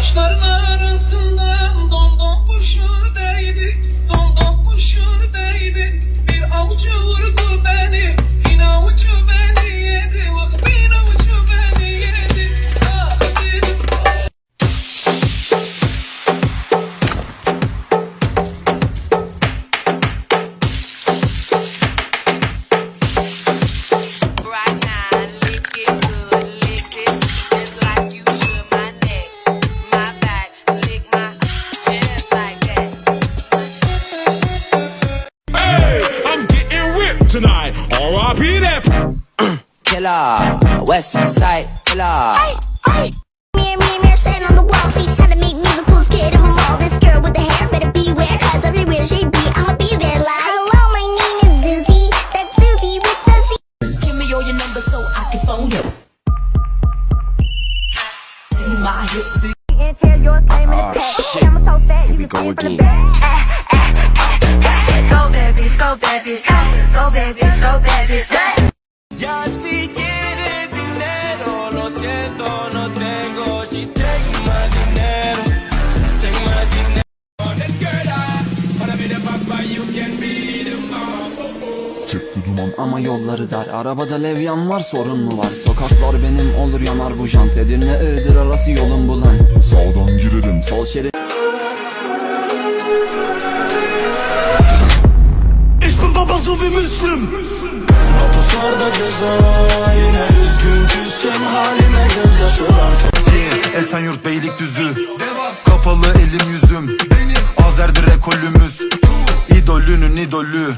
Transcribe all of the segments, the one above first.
Ağaçların arasından dondon kuşu değdi Dondon kuşu değdi. Bir avucu vurdu beni R.I.P. that. killer, West Side killer. Mirror, mirror, mirror, stand on the wall. Please try to make me the coolest kid of them all. This girl with the hair better beware, cause everywhere she be, I'ma be there like. Hello, my name is Susie. That's Susie with the Z. Give me all your numbers so I can phone you. See my hips be Interior, yours came in Ah, the pack. shit. Fat, you can go again. Go babies, go babies, go, go babies, go babies. Ya si quieres dinero, lo siento, no tengo. She take my dinero, take my dinero. Çıktı duman ama yolları dar Arabada levyan var sorun mu var Sokaklar benim olur yanar bu jant Edirne Iğdır arası yolun bulan Sağdan girelim. Sol şerit Ich bin Baba so wie Müslüm. Hapuslarda ceza Yine üzgün küstüm halime gözyaşılar Esenyurt Beylikdüzü. Kapalı elim yüzüm. Azerdir ekolümüz İdolünün idolü.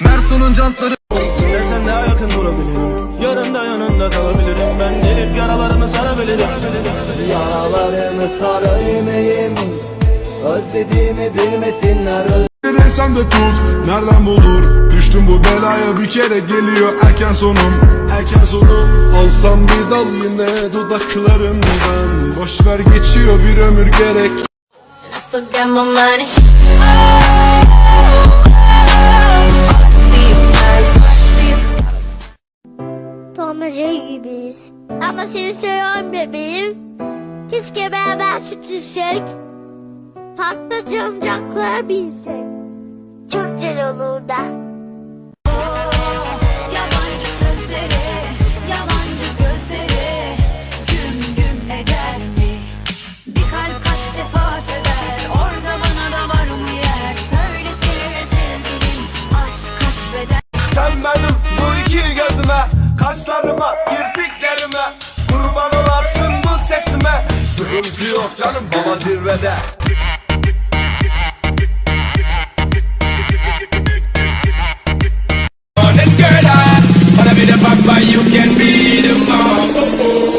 Mersun'un jantları İstersen daha yakın durabilirim. Yarın da yanında kalabilirim. Ben gelip yaralarını sarabilirim. Yaralarını sar ölmeyeyim Özlediğimi bilmesinler. Desem de tuz nereden bulur Düştüm bu belaya bir kere geliyor erken sonum Erken sonum Alsam bir dal yine dudaklarından Boş ver geçiyor bir ömür gerek Still got my money. Jerry gibiyiz. Ama seni seviyorum bebeğim. Keşke beraber süt içsek. Parkta cancaklara binsek. Çok güzel olurdu. Sıkıntı yok canım baba zirvede.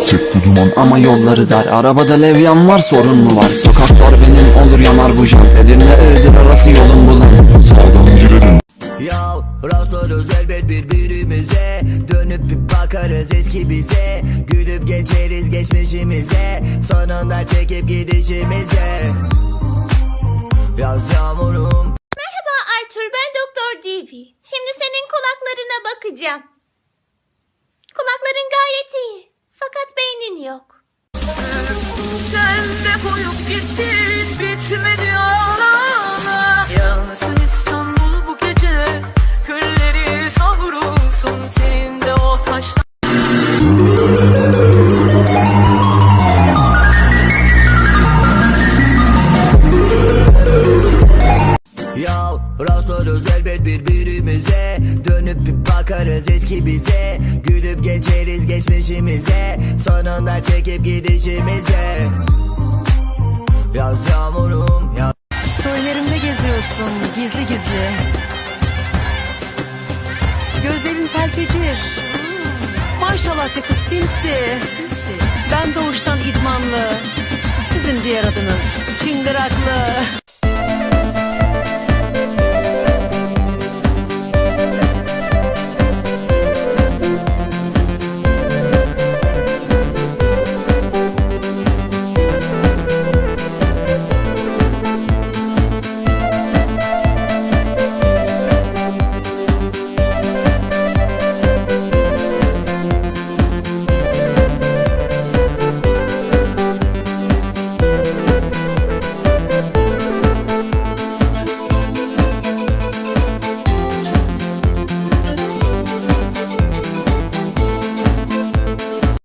Çıktı duman ama yolları dar. Arabada levyan var sorun mu var? Sokaklar benim olur yanar bu jant. Edirne Iğdır arası yolun bulan. Sağdan girelim. Ya rastlıyoruz elbet birbirimize. Bir bakarız eski bize Gülüp geçeriz geçmişimize Sonunda çekip gidişimize Yaz yağmurum Merhaba Arthur, ben Doktor Divi. Şimdi senin kulaklarına bakacağım. Kulakların gayet iyi. Fakat beynin yok. Sen de koyup gittin bitmedi Ya rastlıyoruz elbet birbirimize. Dönüp bir bakarız eski bize. Gülüp geçeriz geçmişimize. Sonunda çekip gidişimize. Yaz yağmurum ya Storylerimde geziyorsun gizli gizli. Gözlerin pelpecir Maşallah kız sinsi Ben doğuştan idmanlı. Sizin diğer adınız çıngıraklı